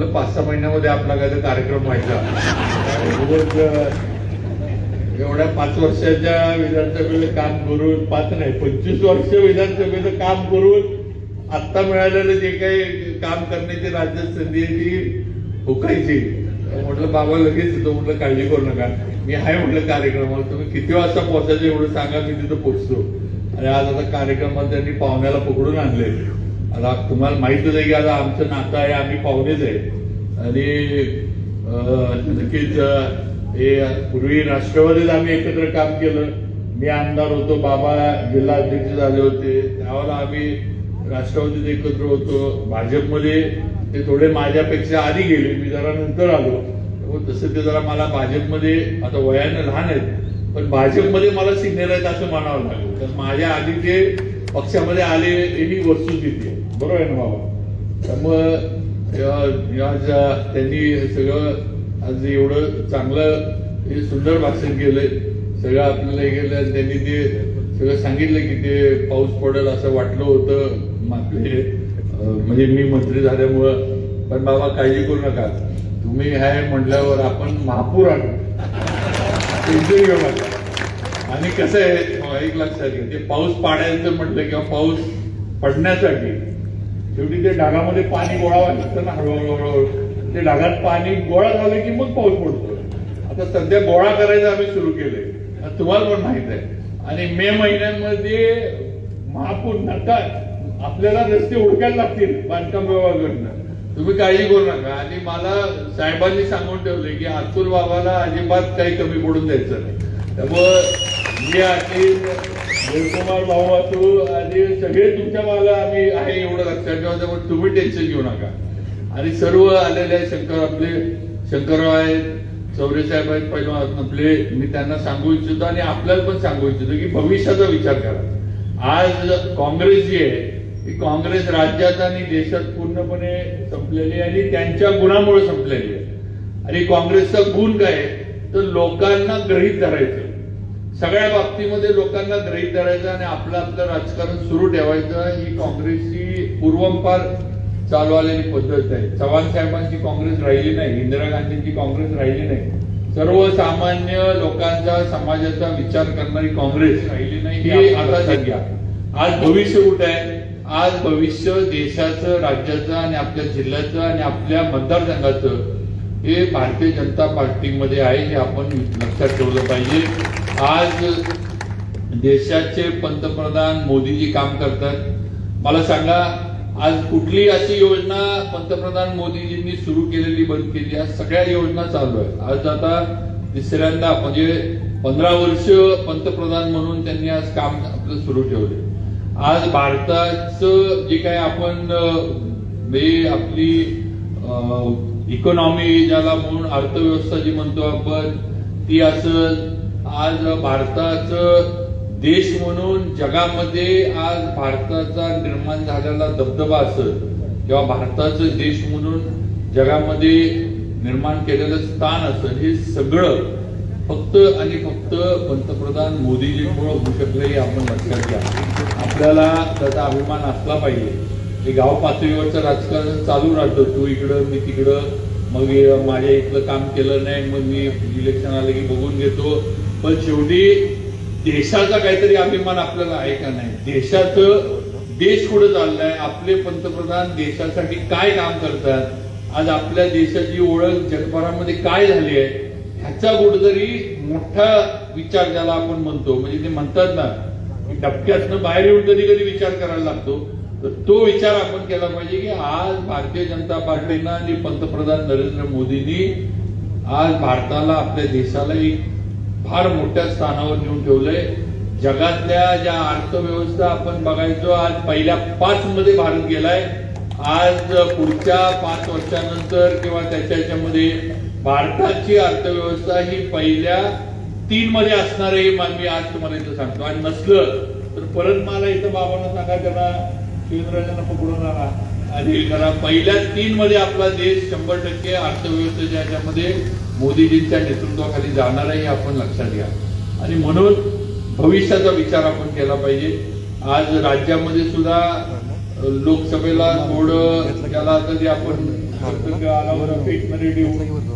म्हटलं पाच सहा महिन्यामध्ये आपला काय कार्यक्रम व्हायचा. एवढ्या पाच वर्षाच्या विधानसभेचं काम करून पाच नाही पंचवीस वर्ष विधानसभेचं काम करून आत्ता मिळालेलं जे काही काम करण्याची राज्यात संधी आहे ती हुकायची. म्हटलं बाबा लगेच येतो. म्हटलं काळजी करू नका. मी आहे म्हटलं कार्यक्रमाला. तुम्ही किती वाजता पोहोचायचं एवढं सांगा मी तिथं पोचतो आणि आज आता कार्यक्रमात त्यांनी पाहुण्याला पकडून आणले आता तुम्हाला माहितच आहे की आता आमचं नातं आहे आम्ही पाहुणेच आहे. आणि नक्कीच हे पूर्वी राष्ट्रवादीत आम्ही एकत्र काम केलं. मी आमदार होतो बाबा जिल्हा अध्यक्ष झाले होते. त्यावेळेला आम्ही राष्ट्रवादीत एकत्र होतो. भाजपमध्ये ते थोडे माझ्यापेक्षा आधी गेले. मी जरा नंतर आलो. हो, तसं ते जरा मला भाजपमध्ये आता वयाने लहान आहेत पण भाजपमध्ये मला सिनियर आहेत असं म्हणावं लागेल. तर माझ्या आधी ते पक्षामध्ये आले ही वस्तुस्थिती आहे बरोबर आहे ना बाबा त्यामुळं या- ज्या त्यांनी हे सगळं आज एवढं चांगलं हे सुंदर भाषण केलंय सगळं आपल्याला हे केलं आणि त्यांनी ते सगळं सांगितलं की ते पाऊस पडेल असं वाटलं होतं म आपले म्हणजे मी मंत्री झाल्यामुळं. पण बाबा काळजी करू नका. तुम्ही हाय म्हटल्यावर आपण महापूर आणू घेऊ नका आणि कसं आहे एक लक्षात घ्या ते पाऊस पाडायचं म्हटलं किंवा पाऊस पडण्यासाठी शेवटी ते डागामध्ये पाणी गोळा लागतं ना हळूहळू हळूहळू. ते डागात पाणी गोळा झालं की मग पाऊस पडतो. आता सध्या गोळा करायचं आम्ही सुरू केलंय. आता तुम्हाला पण माहीत आहे. आणि मे महिन्यामध्ये महापूर नका आपल्याला रस्ते उडकायला लागतील बांधकाम विभागाकडनं. तुम्ही काळजी करू नका. आणि मला साहेबांनी सांगून ठेवले की अतुल बाबाला अजिबात काही कमी पडून द्यायचं नाही. त्यामुळं मी आणि कुमार भाऊ तू आणि सगळे तुमच्या माला आम्ही आहे एवढं लक्षात ठेवा त्यामुळे तुम्ही टेन्शन घेऊ नका. आणि सर्व आलेले आहे शंकर आपले शंकरराव आहेत चौरे साहेब आहेत पहिला आपले. मी त्यांना सांगू इच्छितो आणि आपल्याला पण सांगू इच्छितो की भविष्याचा विचार करा. आज काँग्रेस जी आहे ती काँग्रेस राज्यात आणि देशात पूर्णपणे संपलेली आहे आणि त्यांच्या गुणामुळे संपलेली आहे. आणि काँग्रेसचा गुण काय आहे? तर लोकांना ग्रहित धरायचं सगळ्या बाबतीमध्ये लोकांना ग्रहित धरायचं आणि आपलं आपलं राजकारण सुरू ठेवायचं ही काँग्रेसची पूर्वंपार चालू आलेली पद्धत आहे. चव्हाण साहेबांची काँग्रेस राहिली नाही इंदिरा गांधींची काँग्रेस राहिली नाही. सर्वसामान्य लोकांचा समाजाचा विचार करणारी काँग्रेस राहिली नाही ही आता सध्या. आज भविष्य कुठे आहे? आज भविष्य देशाचं राज्याचं आणि आपल्या जिल्ह्याचं आणि आपल्या मतदारसंघाचं हे भारतीय जनता पार्टीमध्ये आहे हे आपण लक्षात ठेवलं पाहिजे. आज देशाचे पंतप्रधान मोदीजी काम करतात. मला सांगा आज कुठली अशी योजना पंतप्रधान मोदीजींनी सुरू केलेली बंद केली आज सगळ्या योजना चालू आहे आज आता तिसऱ्यांदा म्हणजे पंधरा वर्ष पंतप्रधान म्हणून त्यांनी आज काम आपलं सुरू ठेवले. आज भारताचं जे काय आपण आपली इकॉनॉमी ज्याला म्हणून अर्थव्यवस्था जी म्हणतो आपण ती असं आज भारताचं देश म्हणून जगामध्ये आज भारताचा निर्माण झालेला दबदबा असेल किंवा भारताचं देश म्हणून जगामध्ये निर्माण केलेलं स्थान असेल हे सगळं फक्त आणि फक्त पंतप्रधान मोदीजींमुळे होऊ शकलं हे आपण लक्षात घ्या. आपल्याला त्याचा अभिमान असला पाहिजे. हे गाव पातळीवरचं राजकारण चालू राहतं. तू इकडं मी तिकडं. मग माझ्या इथलं काम केलं नाही मग मी इलेक्शन आलं की बघून घेतो. पण शेवटी देशाचा काहीतरी अभिमान आपल्याला आहे का नाही? देशाचं देश कुठं चाललाय? आपले पंतप्रधान देशासाठी काय काम करतात? आज आपल्या देशाची ओळख जगभरामध्ये काय झाली आहे? ह्याचा कुठेतरी मोठा विचार ज्याला आपण म्हणतो म्हणजे ते म्हणतात ना की डबक्यातनं बाहेर येऊन कधी कधी विचार करायला लागतो. तर तो विचार आपण केला पाहिजे की आज भारतीय जनता पार्टीनं आणि पंतप्रधान नरेंद्र मोदींनी आज भारताला आपल्या देशाला एक फार मोठ्या स्थानावर नेऊन ठेवलंय. जगातल्या ज्या अर्थव्यवस्था आपण बघायचो आज पहिल्या पाच मध्ये भारत गेलाय. आज पुढच्या पाच वर्षानंतर किंवा त्याच्या याच्यामध्ये भारताची अर्थव्यवस्था ही पहिल्या तीन मध्ये असणार आहे मी आज तुम्हाला इथं सांगतो. आणि नसलं तर परत मला इथं बाबांना सांगा त्यांना शिवेंद्रराजांना पकडून राहा आणि जरा पहिल्या तीन मध्ये आपला देश शंभर टक्के अर्थव्यवस्थेच्या याच्यामध्ये मोदीजींच्या नेतृत्वाखाली जाणार आहे आपण लक्षात घ्या. आणि म्हणून भविष्याचा विचार आपण केला पाहिजे. आज राज्यामध्ये सुद्धा लोकसभेला थोडं त्याला कधी आपण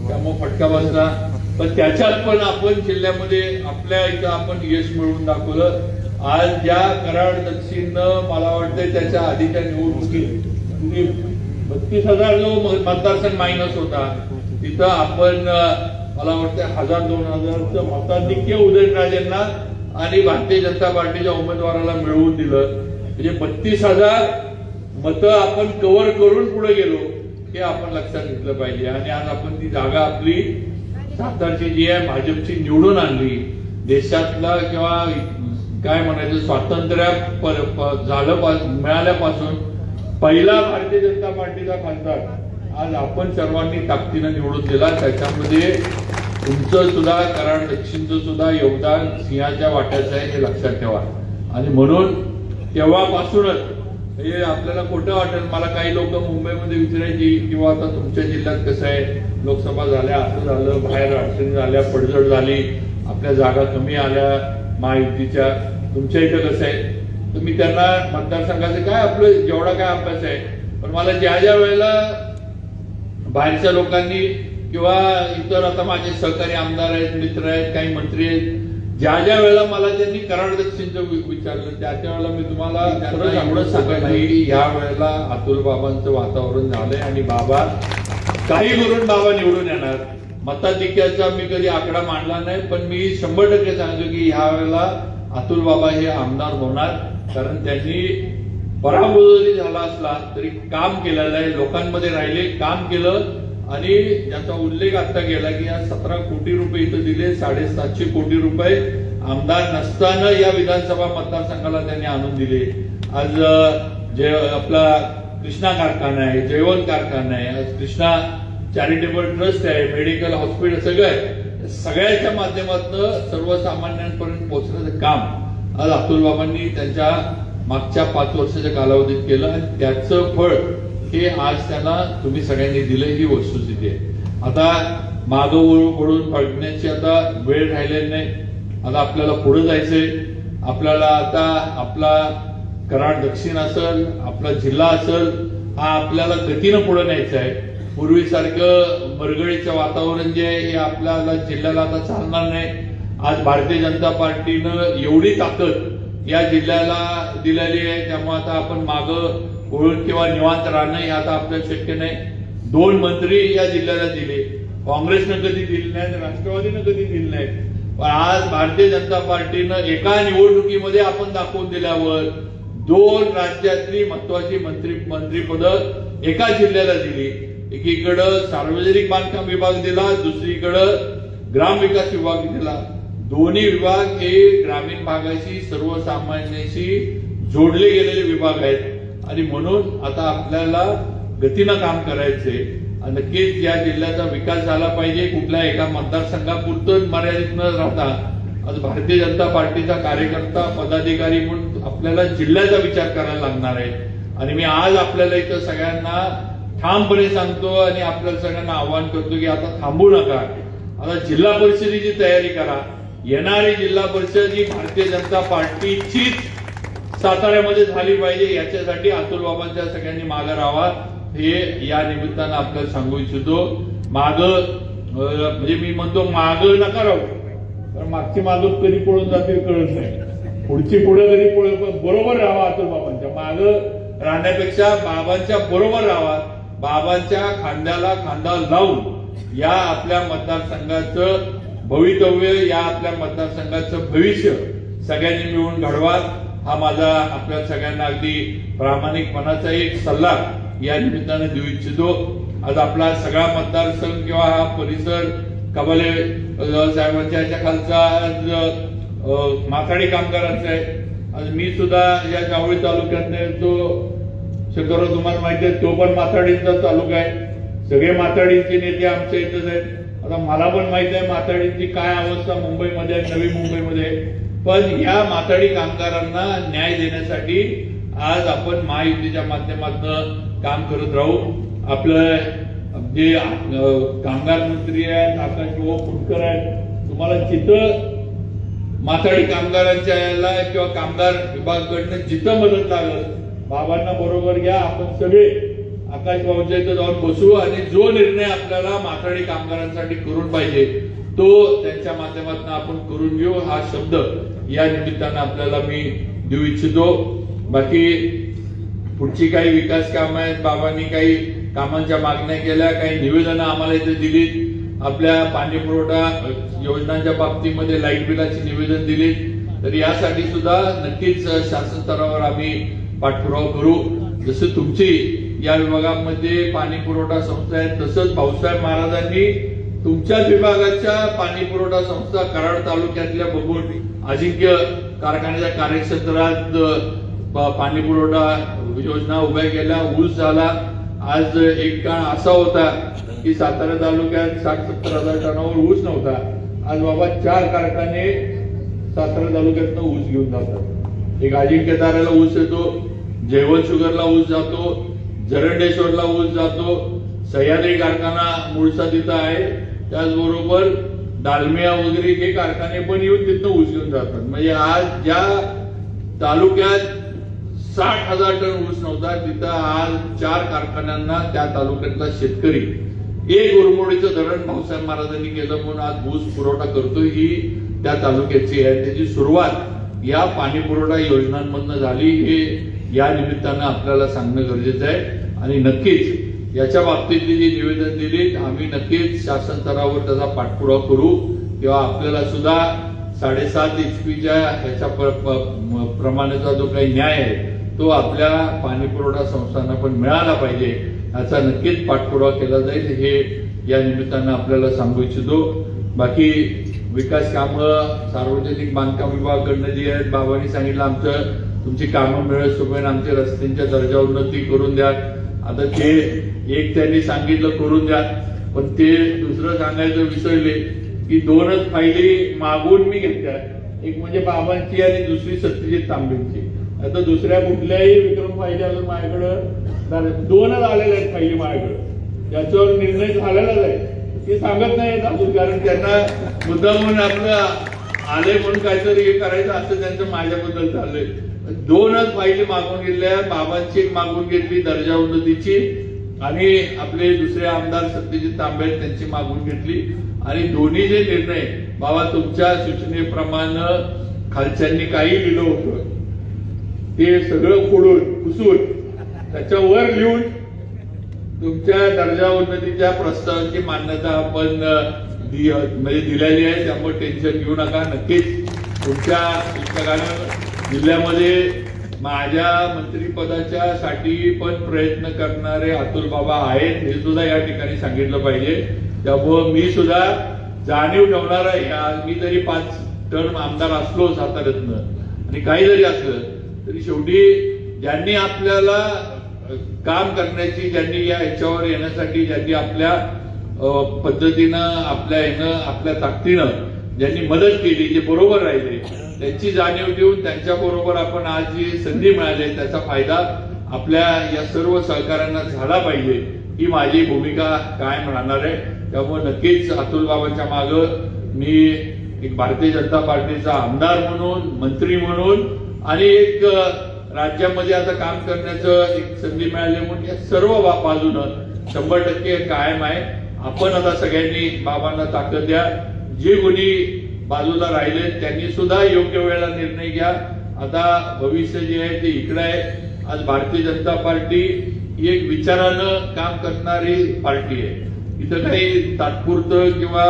त्यामुळे फटका बसला. पण त्याच्यात पण आपण जिल्ह्यामध्ये आपल्या इथं आपण यश मिळवून दाखवलं. आज ज्या कराड दक्षिणनं मला वाटतंय त्याच्या आधीच्या निवडणुकीत बत्तीस हजार जो मतदारसंघ मायनस होता तिथं आपण मला वाटतं हजार दोन हजारचं मताधिक्य उदयनराजेंना आणि भारतीय जनता पार्टीच्या उमेदवाराला मिळवून दिलं. म्हणजे बत्तीस हजार मतं आपण कव्हर करून पुढे गेलो हे आपण लक्षात घेतलं पाहिजे. आणि आज आपण ती जागा आपली सातारची जी आहे भाजपची निवडून आणली. देशातला किंवा काय म्हणायचं स्वातंत्र्य झालं मिळाल्यापासून पहिला भारतीय जनता पार्टीचा खासदार आज आपण सर्वांनी ताकदीनं निवडून दिला. त्याच्यामध्ये तुमचं सुद्धा कराड दक्षिणचं सुद्धा योगदान सिंहाच्या वाट्याचं आहे हे लक्षात ठेवा. आणि म्हणून तेव्हापासूनच हे आपल्याला खोटं वाटेल. मला काही लोक मुंबईमध्ये विचारायची किंवा आता तुमच्या जिल्ह्यात कसं आहे? लोकसभा झाल्या असं झालं बाहेर अडचणी झाल्या पडझड झाली आपल्या जागा कमी आल्या महायुतीच्या तुमच्या इथं कसं आहे? तर मी त्यांना मतदारसंघाचं काय आपलं जेवढा काय अभ्यास आहे. पण मला ज्या ज्या वेळेला बाहेरच्या लोकांनी किंवा इतर आता माझे सहकारी आमदार आहेत मित्र आहेत काही मंत्री आहेत ज्या ज्या वेळेला मला त्यांनी कराड दक्षिणचं विचारलं त्या त्या वेळेला मी तुम्हाला खरं एवढं सांगायला की या वेळेला अतुल बाबांचं वातावरण झालंय आणि बाबा काही करून बाबा निवडून येणार. मताधिक्याचा मी कधी आकडा मांडला नाही पण मी शंभर टक्के सांगतो की ह्या वेळेला अतुल बाबा हे आमदार होणार कारण त्यांनी पराभव जरी झाला असला तरी काम केलेलं आहे लोकांमध्ये राहिले काम केलं आणि ज्याचा उल्लेख आता केला की या सतरा कोटी रुपये इथं दिले साडेसातशे कोटी रुपये आमदार नसताना या विधानसभा मतदारसंघाला त्यांनी आणून दिले. आज जे आपला कृष्णा कारखाना आहे जैवन कारखाना आहे आज कृष्णा चॅरिटेबल ट्रस्ट आहे मेडिकल हॉस्पिटल सगळं आहे. सगळ्याच्या माध्यमातून सर्वसामान्यांपर्यंत पोहोचण्याचं काम आज अतुल बाबांनी त्यांच्या मागच्या पाच वर्षाच्या कालावधीत केलं आणि त्याचं फळ हे आज त्यांना तुम्ही सगळ्यांनी दिलं ही वस्तुस्थिती आहे. आता मागं वळू- वळून बघण्याची आता वेळ राहिलेली नाही. आता आपल्याला पुढे जायचंय. आपल्याला आता आपला कराड दक्षिण असेल आपला जिल्हा असेल हा आपल्याला गतीनं पुढे न्यायचा आहे. पूर्वीसारखं मरगळीचं वातावरण जे आहे हे आपल्याला जिल्ह्याला आता चालणार नाही. आज भारतीय जनता पार्टीनं एवढी ताकद या जिल्ह्याला दिलेली आहे. त्यामुळे आता आपण मागं वळून किंवा निवांत राहणं हे आता आपल्याला शक्य नाही. दोन मंत्री या जिल्ह्याला दिले. काँग्रेसनं कधी दिले नाहीत राष्ट्रवादीनं कधी दिले नाहीत. पण आज भारतीय जनता पार्टीनं एका निवडणुकीमध्ये आपण दाखवून दिल्यावर दोन राज्यातली महत्वाची मंत्री मंत्रीपद एका जिल्ह्याला दिली. एकीकडं सार्वजनिक बांधकाम विभाग दिला दुसरीकडं ग्रामविकास विभाग दिला. दोन्ही विभाग हे ग्रामीण भागाशी सर्वसामान्यांशी जोडले गेलेले विभाग आहेत. आणि म्हणून आता आपल्याला गतीनं काम करायचंय नक्कीच या जिल्ह्याचा विकास झाला पाहिजे. कुठल्या एका मतदारसंघापुरतं मर्यादित न राहता आज भारतीय जनता पार्टीचा कार्यकर्ता पदाधिकारी म्हणून आपल्याला जिल्ह्याचा विचार करायला लागणार आहे. आणि मी आज आपल्याला इथं सगळ्यांना ठामपणे सांगतो आणि आपल्याला सगळ्यांना आवाहन करतो की आता थांबू नका. आता जिल्हा परिषदेची तयारी करा. येणारी जिल्हा परिषद ही भारतीय जनता पार्टीचीच साताऱ्यामध्ये झाली पाहिजे याच्यासाठी अतुल बाबांच्या सगळ्यांनी मागे राहावा हे या निमित्तानं आपल्याला सांगू इच्छितो. माग म्हणजे मी म्हणतो माग नका राहू. कारण मागची माग कधी पळून जाते कळत नाही. पुढची पुढे कधी पुढे बरोबर राहावा अतुल बाबांच्या. माग राहण्यापेक्षा बाबांच्या बरोबर राहावा. बाबांच्या खांद्याला खांदा लावून या आपल्या मतदारसंघाचं भवितव्य या आपल्या मतदारसंघाचं भविष्य सगळ्यांनी मिळून घडवा हा माझा आपल्या सगळ्यांना अगदी प्रामाणिकपणाचा एक सल्ला या निमित्ताने देऊ इच्छितो. आज आपला सगळा मतदारसंघ किंवा हा परिसर कबाले साहेबांच्या याच्या खालचा आज माथाडी कामगारांचा आहे. आज मी सुद्धा या जावळी तालुक्यात जो शंकरराव तुम्हाला माहिती आहे तो पण माथाडींचा तालुका आहे. सगळे माथाडींचे नेते आमच्या इथंच आहेत. आता मला पण माहीत आहे माथाडींची काय अवस्था मुंबईमध्ये आहे नवी मुंबईमध्ये आहे. पण या माथाडी कामगारांना न्याय देण्यासाठी आज आपण महायुतीच्या माध्यमातून काम करत राहू आपलं जे कामगार मंत्री आहेत आकाश भाऊ फुटकर आहेत तुम्हाला जिथं माथाडी कामगारांच्या याला किंवा कामगार विभागाकडनं जिथं मदत लागल बाबांना बरोबर घ्या आपण सगळे आकाश इथं जाऊन बसू आणि जो निर्णय आपल्याला माथाडी कामगारांसाठी करून पाहिजे तो त्यांच्या माध्यमातून आपण करून घेऊ हा शब्द या निमित्तानं आपल्याला मी देऊ इच्छितो. बाकी पुढची काही विकास कामं आहेत बाबांनी काही कामांच्या मागण्या केल्या काही निवेदनं आम्हाला इथे दिलीत. आपल्या पाणी पुरवठा योजनांच्या बाबतीमध्ये लाइट बिलाची निवेदन दिलीत. तर यासाठी सुद्धा नक्कीच शासन स्तरावर आम्ही पाठपुरावा करू. जसं तुमची या विभागामध्ये पाणी पुरवठा संस्था आहे तसंच भाऊसाहेब महाराजांनी तुमच्याच विभागाच्या पाणी पुरवठा संस्था कराड तालुक्यातल्या बघून अजिंक्य कारखान्याच्या कार्यक्षेत्रात पाणी पुरवठा योजना उभ्या केल्या. ऊस झाला. आज एक काळ असा होता की सातारा तालुक्यात साठ सत्तर हजार टनावर ऊस नव्हता. आज बाबा चार कारखाने सातारा तालुक्यातनं ऊस घेऊन जातात. एक अजिंक्य ताऱ्याला ऊस येतो जैवल शुगरला ऊस जातो जरंडेश्वरला ऊस जातो सह्याद्री कारखाना मूळचा तिथं आहे. त्याचबरोबर डालमिया वगैरे हे कारखाने पण येऊन तिथं ऊस घेऊन जातात. म्हणजे आज ज्या तालुक्यात साठ हजार टन ऊस नव्हता तिथं आज चार कारखान्यांना त्या तालुक्यातला शेतकरी एक उरमोडीचं धरण भाऊसाहेब महाराजांनी केलं म्हणून आज ऊस पुरवठा करतो ही त्या तालुक्याची आहे. त्याची सुरुवात या पाणी पुरवठा योजनांमधनं झाली. हे या निमित्तानं आपल्याला सांगणं गरजेचं आहे. आणि नक्कीच याच्या बाबतीतली जी निवेदन दिली आम्ही नक्कीच शासन स्तरावर त्याचा पाठपुरावा करू. किंवा आपल्याला सुद्धा साडेसात एच पीच्या ह्याच्या प्रमाणाचा प- प्रमाणेचा जो काही न्याय आहे तो आपल्या पाणी पुरवठा संस्थांना पण मिळाला पाहिजे याचा नक्कीच पाठपुरावा केला जाईल हे या निमित्तानं आपल्याला सांगू इच्छितो. बाकी विकास कामं सार्वजनिक बांधकाम विभागाकडनं जी आहेत बाबांनी सांगितलं आमचं तुमची कामं मिळत सोबत आमच्या रस्त्यांच्या दर्जा उन्नती करून द्या आता ते एक त्यांनी सांगितलं करून द्या पण ते दुसरं सांगायचं विसरले की दोनच फायली मागून मी घेतल्या. एक म्हणजे बाबांची आणि दुसरी सत्यजित तांबेंची. आता दुसऱ्या कुठल्याही विक्रम फायली अजून माझ्याकडं दोनच आलेले आहेत फायली माझ्याकडं. त्याच्यावर निर्णय झालेलाच आहे. ते सांगत नाही अजून कारण त्यांना मुद्दा म्हणून आपलं आले म्हणून काहीतरी हे करायचं असं त्यांचं माझ्याबद्दल चाललंय. दोनच फाईली मागून घेतल्या. बाबांची एक मागून घेतली दर्जा उन्नतीची आणि आपले दुसरे आमदार सत्यजित तांबे त्यांची मागून घेतली. आणि दोन्ही जे निर्णय बाबा तुमच्या सूचनेप्रमाणे खालच्यांनी काही लिहिलं होतं. ते सगळं फोडून पुसून त्याच्यावर लिहून तुमच्या दर्जा उन्नतीच्या प्रस्तावाची मान्यता आपण म्हणजे दिलेली आहे. त्यामुळे टेन्शन घेऊ नका. नक्कीच तुमच्या पुस्तकानं जिल्ह्यामध्ये माझ्या मंत्रीपदाच्या साठी पण प्रयत्न करणारे अतुल बाबा आहेत हे सुद्धा या ठिकाणी सांगितलं पाहिजे. त्यामुळं मी सुद्धा जाणीव ठेवणार आहे. आज मी जरी पाच टर्म आमदार असलो साताऱ्यातनं आणि काही जरी असलं तरी शेवटी ज्यांनी आपल्याला काम करण्याची ज्यांनी या ह्याच्यावर येण्यासाठी ज्यांनी आपल्या पद्धतीनं आपल्या ह्यानं आपल्या ताकदीनं ज्यांनी मदत केली जे बरोबर राहिले त्यांची जाणीव देऊन त्यांच्याबरोबर आपण आज जी संधी मिळाली आहे, त्याचा फायदा आपल्या या सर्व सहकाऱ्यांना झाला पाहिजे. ही माझी भूमिका कायम राहणार आहे. त्यामुळे नक्कीच अतुल बाबांच्या माग मी एक भारतीय जनता पार्टीचा आमदार म्हणून मंत्री म्हणून आणि एक राज्यामध्ये आता काम करण्याचं एक संधी मिळाली म्हणून या सर्व बा- बाजूनं शंभर टक्के कायम आहे. आपण आता सगळ्यांनी बाबांना ताकद द्या. जे कोणी बाजूला राहिले त्यांनी सुद्धा योग्य वेळेला निर्णय घ्या. आता भविष्य जे आहे ते इकडे आहे. आज भारतीय जनता पार्टी ही एक विचारानं काम करणारी पार्टी आहे. इथं काही तात्पुरतं किंवा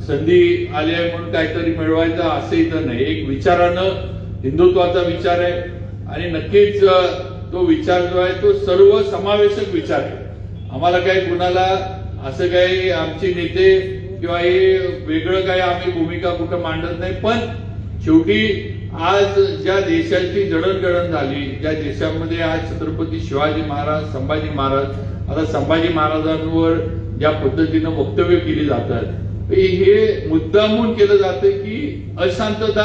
संधी आली आहे म्हणून काहीतरी मिळवायचं असं इथं नाही. एक विचारानं हिंदुत्वाचा विचार आहे. आणि नक्कीच तो विचार जो आहे तो सर्व समावेशक विचार आहे. आम्हाला काही कुणाला असं काही आमचे नेते किंवा हे वेगळं काही आम्ही भूमिका कुठं मांडत नाही पण शेवटी आज ज्या देशाची जडणघडण झाली ज्या देशामध्ये आज छत्रपती शिवाजी महाराज संभाजी महाराज आता संभाजी महाराजांवर ज्या पद्धतीनं वक्तव्य केली जातात हे मुद्दामून केलं जातं की अशांतता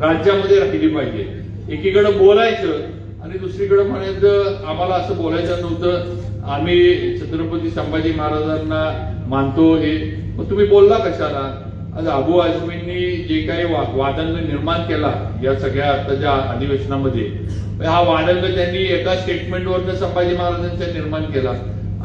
राज्यामध्ये राहिली पाहिजे. एकीकडे बोलायचं आणि दुसरीकडे म्हणायचं आम्हाला असं बोलायचं नव्हतं. आम्ही छत्रपती संभाजी महाराजांना मानतो हे मग तुम्ही बोलला कशाला? आज अबू आझमींनी जे काही वादंग निर्माण केला या सगळ्या आताच्या अधिवेशनामध्ये हा वादंग त्यांनी एका स्टेटमेंटवर संभाजी महाराजांचा निर्माण केला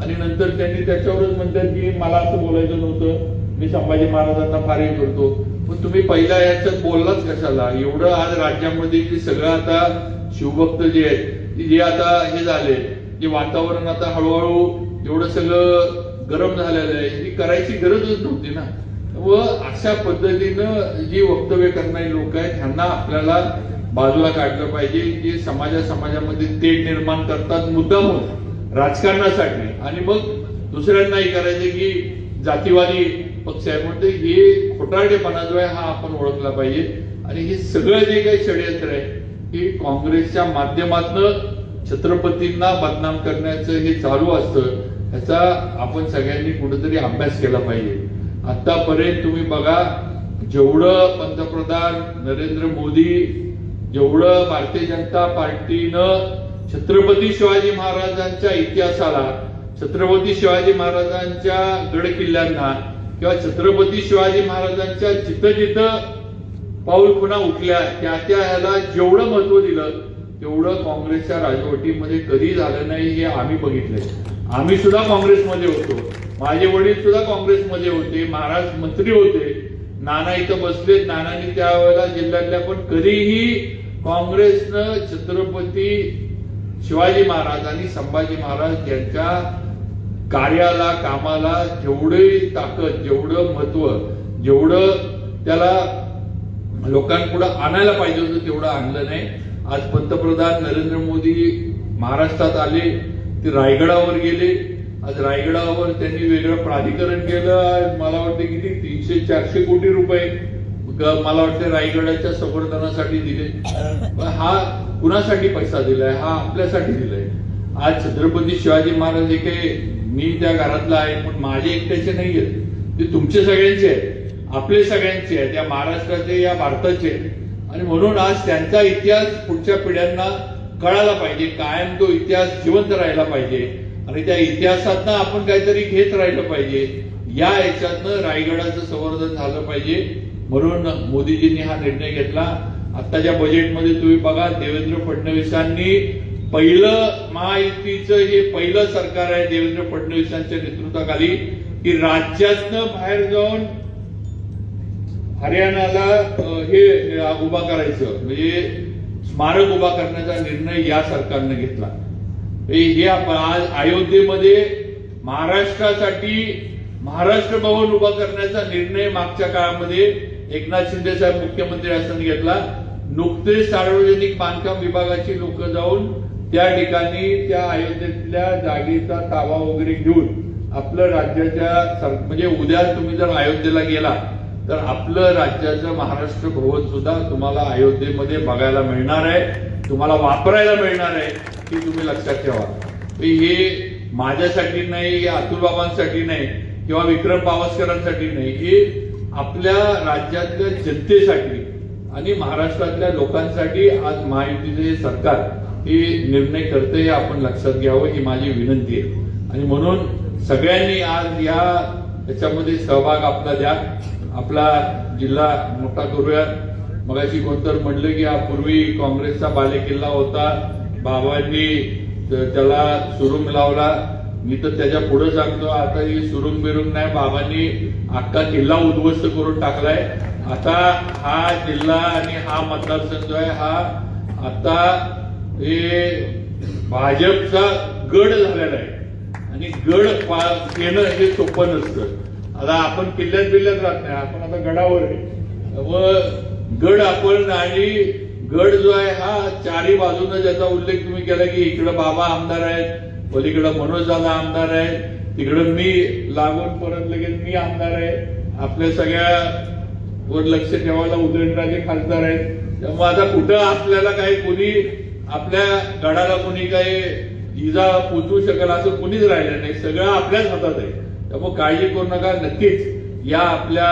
आणि नंतर त्यांनी त्याच्यावरच म्हणतात की मला असं बोलायचं नव्हतं मी संभाजी महाराजांना फार हे करतो. पण तुम्ही पहिल्या याच्यात बोललाच कशाला? एवढं आज राज्यामध्ये जे सगळं आता शिवभक्त जे आहेत जे आता हे झाले जे वातावरण आता हळूहळू एवढं सगळं गरम झालेलं आहे ही करायची गरजच नव्हती ना. व अशा पद्धतीनं जी वक्तव्य करणारी लोक आहेत ह्यांना आपल्याला बाजूला काढलं पाहिजे जे समाजा समाजामध्ये तेढ निर्माण करतात मुद्दाम राजकारणासाठी. आणि मग दुसऱ्यांनाही करायचं की जातीवादी पक्ष आहे म्हणते हे खोटारडेपणा जो आहे हा आपण ओळखला पाहिजे. आणि हे सगळं जे काही षडयंत्र आहे हे काँग्रेसच्या माध्यमातनं छत्रपतींना बदनाम करण्याचं हे चालू असतं. याचा आपण सगळ्यांनी कुठेतरी अभ्यास केला पाहिजे. आतापर्यंत तुम्ही बघा जेवढं पंतप्रधान नरेंद्र मोदी जेवढं भारतीय जनता पार्टीनं छत्रपती शिवाजी महाराजांच्या इतिहासाला छत्रपती शिवाजी महाराजांच्या गड किल्ल्यांना किंवा छत्रपती शिवाजी महाराजांच्या जिथं जिथं पाऊल खुणा उठल्या त्या त्या ह्याला जेवढं महत्त्व दिलं तेवढं काँग्रेसच्या राजवटीमध्ये कधी झालं नाही हे आम्ही बघितलंय. आम्ही सुद्धा काँग्रेसमध्ये होतो. माझे वडील सुद्धा काँग्रेसमध्ये होते. महाराज मंत्री होते. नाना इथं बसले नानांनी त्यावेळेला जिल्ह्यातल्या पण कधीही काँग्रेसनं छत्रपती शिवाजी महाराज आणि संभाजी महाराज यांच्या कार्याला कामाला जेवढी ताकद जेवढं महत्त्व जेवढं त्याला लोकांपुढे आणायला पाहिजे होतं तेवढं आणलं नाही. आज पंतप्रधान नरेंद्र मोदी महाराष्ट्रात आले ते रायगडावर गेले. आज रायगडावर त्यांनी वेगळं प्राधिकरण केलं. मला वाटतं किती? तीनशे चारशे कोटी रुपये मला वाटतं रायगडाच्या संवर्धनासाठी दिले. हा कुणासाठी पैसा दिलाय? हा आपल्यासाठी दिलाय. आज छत्रपती शिवाजी महाराज हे काही मी त्या घरातला आहे पण माझे एकट्याचे नाही आहेत ते तुमचे सगळ्यांचे आहेत. आपले सगळ्यांचे आहेत. या महाराष्ट्राचे या भारताचे आहेत. आणि म्हणून आज त्यांचा इतिहास पुढच्या पिढ्यांना कळायला पाहिजे कायम तो इतिहास जिवंत राहिला पाहिजे. आणि त्या इतिहासातनं आपण काहीतरी घेत राहिलं पाहिजे. या याच्यातनं रायगडाचं संवर्धन झालं पाहिजे. म्हणून मोदीजींनी हा निर्णय घेतला. आत्ताच्या बजेटमध्ये तुम्ही बघा देवेंद्र फडणवीसांनी पहिलं महायुतीचं हे पहिलं सरकार आहे देवेंद्र फडणवीसांच्या नेतृत्वाखाली की राज्यातनं बाहेर जाऊन हरियाणाला हे उभा करायचं. म्हणजे स्मारक उभा करण्याचा निर्णय या सरकारनं घेतला. हे आज अयोध्येमध्ये महाराष्ट्रासाठी महाराष्ट्र भवन उभा करण्याचा निर्णय मागच्या काळामध्ये एकनाथ शिंदे साहेब मुख्यमंत्री असताना घेतला. नुकतेच सार्वजनिक बांधकाम विभागाची लोक जाऊन त्या ठिकाणी त्या अयोध्येतल्या जागेचा ताबा वगैरे घेऊन आपलं राज्याच्या म्हणजे उद्या तुम्ही जर अयोध्येला गेला तर आपलं राज्याचं महाराष्ट्र भवन सुद्धा तुम्हाला अयोध्येमध्ये बघायला मिळणार आहे. तुम्हाला वापरायला मिळणार आहे की तुम्ही लक्षात ठेवा. हे माझ्यासाठी नाही हे अतुलबाबांसाठी नाही किंवा विक्रम पावसकरांसाठी नाही. हे आपल्या राज्यातल्या जनतेसाठी आणि महाराष्ट्रातल्या लोकांसाठी आज महायुतीचे सरकार हे निर्णय करते हे आपण लक्षात घ्यावं ही माझी विनंती आहे. आणि म्हणून सगळ्यांनी आज या याच्यामध्ये सहभाग आपला द्या. आपला जिल्हा मोठा करूयात. मगाशी कोणतर म्हणलं की यापूर्वी काँग्रेसचा बालेकिल्ला होता. बाबांनी त्याला सुरुंग लावला. मी तर त्याच्या पुढे सांगतो आता ही सुरुंग बिरुंग नाही बाबांनी अख्खा किल्ला उद्ध्वस्त करून टाकलाय. आता हा जिल्हा आणि हा मतदारसंघ जो आहे हा आता हे भाजपचा गड झालेला आहे. आणि गड पा- येणं हे सोपं नसतं. आता आपण किल्ल्यात बिल्ल्यात राहत नाही. आपण आता गडावर आहे. व गड आपण आणि गड जो आहे हा चारी बाजूनं ज्याचा उल्लेख तुम्ही केला की इकडं बाबा आमदार आहेत पलीकडं मनोज दादा आमदार आहेत तिकडं मी लागून परत लगेच मी आमदार आहे. आपल्या सगळ्यावर लक्ष ठेवायला उदयनराजे खासदार आहेत. त्यामुळे आता कुठं आपल्याला काही कोणी आपल्या गडाला कोणी काही इजा पोचवू शकेल असं कोणीच राहिलं नाही. सगळं आपल्याच हातात आहे. त्यामुळे काळजी करू नका. नक्कीच या आपल्या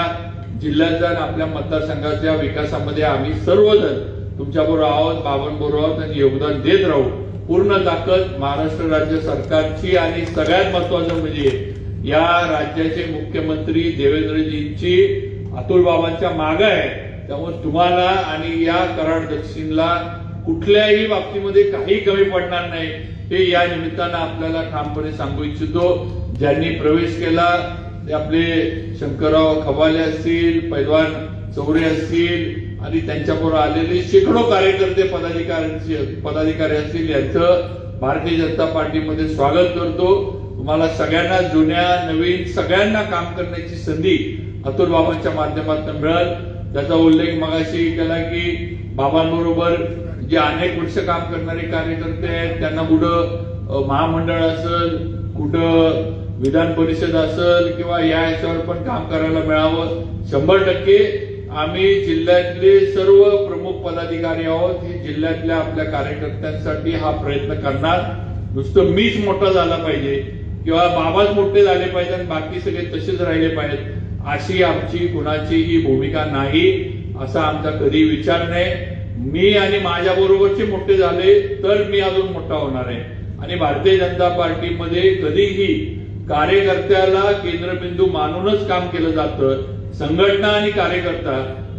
जिल्ह्याच्या आणि आपल्या मतदारसंघाच्या विकासामध्ये आम्ही सर्वजण तुमच्याबरोबर आहोत बाबांबरोबर आहोत आणि योगदान देत राहू. पूर्ण ताकद महाराष्ट्र राज्य सरकारची आणि सगळ्यात महत्वाचं म्हणजे या राज्याचे मुख्यमंत्री देवेंद्रजींची अतुल बाबांच्या माग आहे. त्यामुळे तुम्हाला आणि या कराड दक्षिणला कुठल्याही बाबतीमध्ये काही कमी पडणार नाही. हे या निमित्तानं आपल्याला ठामपणे सांगू इच्छितो ज्यांनी प्रवेश केला ते आपले शंकरराव खबाले असतील पैलवान चौरे असतील आणि त्यांच्याबरोबर आलेले शेकडो कार्यकर्ते पदाधिकाऱ्यांचे पदाधिकारी असतील यांचं भारतीय जनता पार्टीमध्ये स्वागत करतो. तुम्हाला सगळ्यांना जुन्या नवीन सगळ्यांना काम करण्याची संधी अतुल बाबांच्या माध्यमातून मिळेल. त्याचा उल्लेख मगाशी केला की बाबांबरोबर जे अनेक वर्ष काम करणारे कार्यकर्ते आहेत त्यांना कुठं महामंडळ असेल कुठं विधान परिषद असेल किंवा या याच्यावर पण काम करायला मिळावं शंभर टक्के आम्ही जिल्ह्यातले सर्व प्रमुख पदाधिकारी आहोत ही जिल्ह्यातल्या आपल्या कार्यकर्त्यांसाठी हा प्रयत्न करणार. नुसतं मीच मोठा झाला पाहिजे किंवा बाबाच मोठे झाले पाहिजे आणि बाकी सगळे तसेच राहिले पाहिजेत अशी आमची कुणाची ही भूमिका नाही असा आमचा कधी विचार नाही. मी आणि माझ्या बरोबरचे मोठे झाले तर मी अजून मोठा होणार आहे. आणि भारतीय जनता पार्टीमध्ये कधीही कार्यकर्त्याला केंद्रबिंदू मानूनच काम केलं जातं संघटना आणि कार्यकर्ता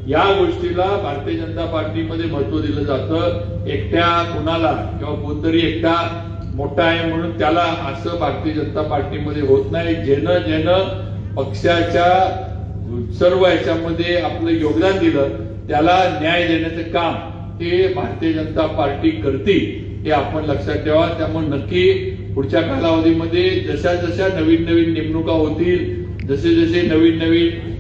या गोष्टीला भारतीय जनता पार्टीमध्ये महत्त्व दिलं जातं. एकट्या कुणाला किंवा कोणतरी एकटा मोठा आहे म्हणून त्याला असं भारतीय जनता पार्टीमध्ये होत नाही. जेनं जेनं पक्षाच्या सर्व याच्यामध्ये आपलं योगदान दिलं त्याला न्याय देण्याचं काम हे भारतीय जनता पार्टी करते हे आपण लक्षात ठेवा. त्यामुळे नक्की पुढच्या कालावधीमध्ये जशा जशा नवीन नवीन नेमणुका होतील जसे जसे नवीन नवीन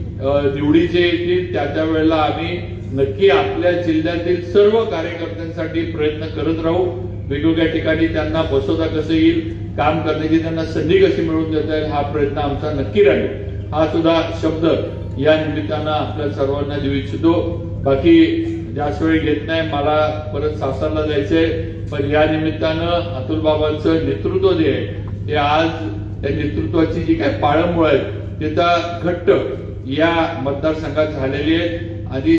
निवडीचे येतील त्या त्या वेळेला आम्ही नक्की आपल्या जिल्ह्यातील सर्व कार्यकर्त्यांसाठी प्रयत्न करत राहू. वेगवेगळ्या ठिकाणी त्यांना बसवता कसं येईल काम करण्याची त्यांना संधी कशी मिळवून देता येईल हा प्रयत्न आमचा नक्की राहील. हा सुद्धा शब्द या निमित्तानं आपल्या सर्वांना देऊ इच्छितो. बाकी जास्त वेळ घेत नाही मला परत सासरला जायचंय. पण या निमित्तानं अतुल बाबांचं नेतृत्व जे आहे ते आज त्या नेतृत्वाची जी काही पाळंमुळ आहेत ते तर घट्ट या मतदारसंघात झालेली आहे. आणि